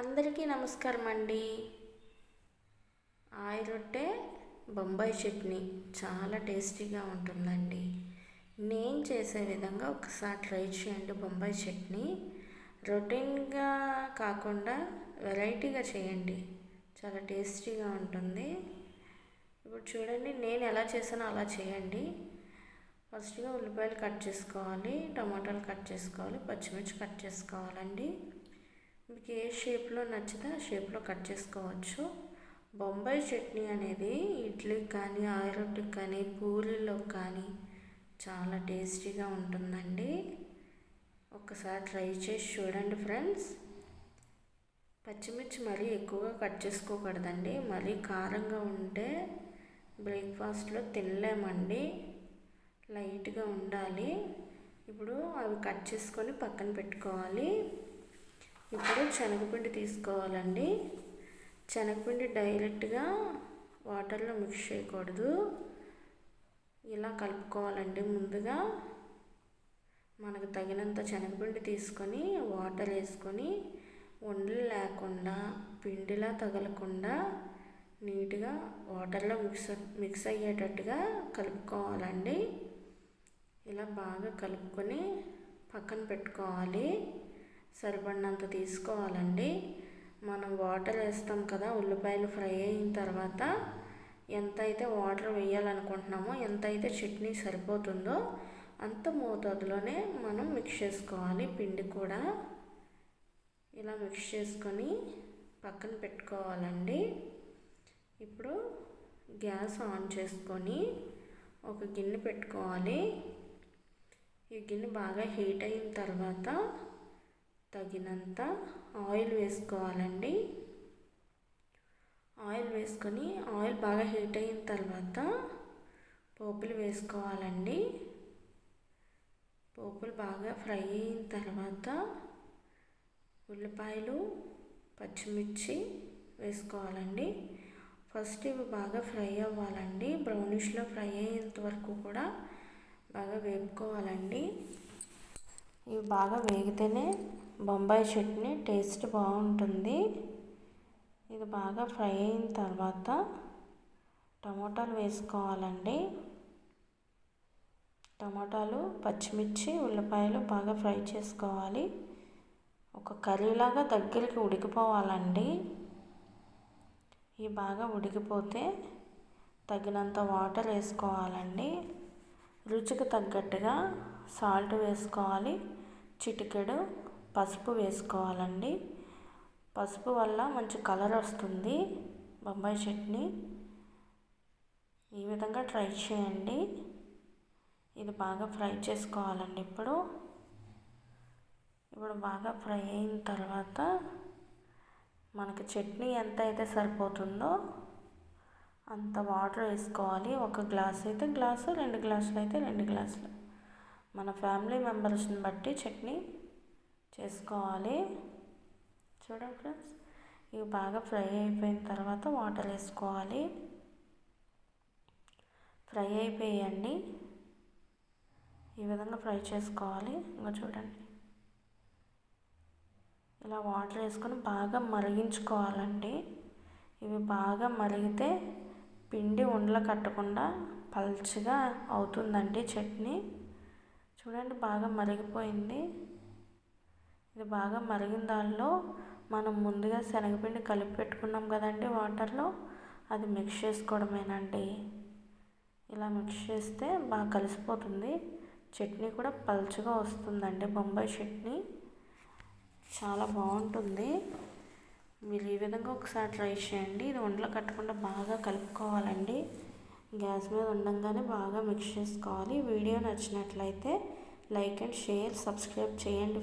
అందరికీ నమస్కారం అండి ఆయి రొట్టె బొంబాయి చట్నీ చాలా టేస్టీగా ఉంటుందండి. నేను చేసే విధంగా ఒకసారి ట్రై చేయండి బొంబాయి చట్నీ. రొటీన్గా కాకుండా వెరైటీగా చేయండి. చాలా టేస్టీగా ఉంటుంది. ఇప్పుడు చూడండి నేను ఎలా చేసానో అలా చేయండి. ఫస్ట్గా ఉల్లిపాయలు కట్ చేసుకోవాలి టమాటాలు కట్ చేసుకోవాలి పచ్చిమిర్చి కట్ చేసుకోవాలండి. మీకు ఏ షేప్లో నచ్చితే ఆ షేప్లో కట్ చేసుకోవచ్చు. బొంబాయి చట్నీ అనేది ఇడ్లీకి కానీ ఆయిరొట్టికి కానీ పూరీలో కానీ చాలా టేస్టీగా ఉంటుందండి. ఒకసారి ట్రై చేసి చూడండి ఫ్రెండ్స్. పచ్చిమిర్చి మరీ ఎక్కువగా కట్ చేసుకోకూడదండి. మరీ కారంగా ఉంటే బ్రేక్ఫాస్ట్లో తినలేమండి. లైట్గా ఉండాలి. ఇప్పుడు అవి కట్ చేసుకొని పక్కన పెట్టుకోవాలి. ఇప్పుడు శనగపిండి తీసుకోవాలండి. శనగపిండి డైరెక్ట్గా వాటర్లో మిక్స్ చేయకూడదు. ఇలా కలుపుకోవాలండి ముందుగా. మనకు తగినంత శనగపిండి తీసుకొని వాటర్ వేసుకొని వండలు లేకుండా పిండిలా తగలకుండా నీట్గా వాటర్లో మిక్స్ మిక్స్ అయ్యేటట్టుగా కలుపుకోవాలండి. ఇలా బాగా కలుపుకొని పక్కన పెట్టుకోవాలి. సరిపడినంత తీసుకోవాలండి. మనం వాటర్ వేస్తాం కదా ఉల్లిపాయలు ఫ్రై అయిన తర్వాత ఎంత అయితే వాటర్ వేయాలనుకుంటున్నామో ఎంత అయితే చట్నీ సరిపోతుందో అంత మోతాదులోనే మనం మిక్స్ చేసుకోవాలి. పిండి కూడా ఇలా మిక్స్ చేసుకొని పక్కన పెట్టుకోవాలండి. ఇప్పుడు గ్యాస్ ఆన్ చేసుకొని ఒక గిన్నె పెట్టుకోవాలి. ఈ గిన్నె బాగా హీట్ అయిన తర్వాత తగినంత ఆయిల్ వేసుకోవాలండి. ఆయిల్ వేసుకొని ఆయిల్ బాగా హీట్ అయిన తర్వాత పోపులు వేసుకోవాలండి. పోపులు బాగా ఫ్రై అయిన తర్వాత ఉల్లిపాయలు పచ్చిమిర్చి వేసుకోవాలండి. ఫస్ట్ ఇవి బాగా ఫ్రై అవ్వాలండి. బ్రౌనిష్లో ఫ్రై అయ్యేంత వరకు కూడా బాగా వేపుకోవాలండి. ఇవి బాగా వేగితేనే బొంబాయి చట్నీ టేస్ట్ బాగుంటుంది. ఇది బాగా ఫ్రై అయిన తర్వాత టమోటాలు వేసుకోవాలండి. టమాటాలు పచ్చిమిర్చి ఉల్లిపాయలు బాగా ఫ్రై చేసుకోవాలి. ఒక కర్రీలాగా దగ్గరికి ఉడికిపోవాలండి. ఇవి బాగా ఉడికిపోతే తగినంత వాటర్ వేసుకోవాలండి. రుచికి తగ్గట్టుగా సాల్ట్ వేసుకోవాలి చిటికెడు పసుపు వేసుకోవాలండి. పసుపు వల్ల మంచి కలర్ వస్తుంది. బొంబాయి చట్నీ. ఈ విధంగా ట్రై చేయండి. ఇది బాగా ఫ్రై చేసుకోవాలండి ఇప్పుడు. ఇప్పుడు బాగా ఫ్రై అయిన తర్వాత మనకి చట్నీ ఎంత అయితే సరిపోతుందో అంత వాటర్ వేసుకోవాలి. ఒక గ్లాస్ అయితే గ్లాసు రెండు గ్లాసులు అయితే రెండు గ్లాసులు. మన ఫ్యామిలీ మెంబర్స్ని బట్టి చట్నీ చేసుకోవాలి. చూడండి ఫ్రెండ్స్ ఇవి బాగా ఫ్రై అయిపోయిన తర్వాత వాటర్ వేసుకోవాలి. ఫ్రై అయిపోయండి. ఈ విధంగా ఫ్రై చేసుకోవాలి. ఇంకా చూడండి. ఇలా వాటర్ వేసుకొని బాగా మరిగించుకోవాలండి. ఇవి బాగా మరిగితే పిండి ఉండలు కట్టకుండా పల్చగా అవుతుందండి చట్నీ. చూడండి బాగా మరిగిపోయింది. ఇది బాగా మరిగిన దానిలో మనం ముందుగా శనగపిండి కలిపి పెట్టుకున్నాం కదండి వాటర్లో. అది మిక్స్ చేసుకోవడమేనండి. ఇలా మిక్స్ చేస్తే బాగా కలిసిపోతుంది. చట్నీ కూడా పలుచగా వస్తుందండి. బొంబాయి చట్నీ. చాలా బాగుంటుంది. మీరు ఈ విధంగా ఒకసారి ట్రై చేయండి. ఇది వంటలో కట్టకుండా బాగా కలుపుకోవాలండి. గ్యాస్ మీద ఉండగానే బాగా మిక్స్ చేసుకోవాలి. వీడియో నచ్చినట్లయితే లైక్ అండ్ షేర్ సబ్స్క్రైబ్ చేయండి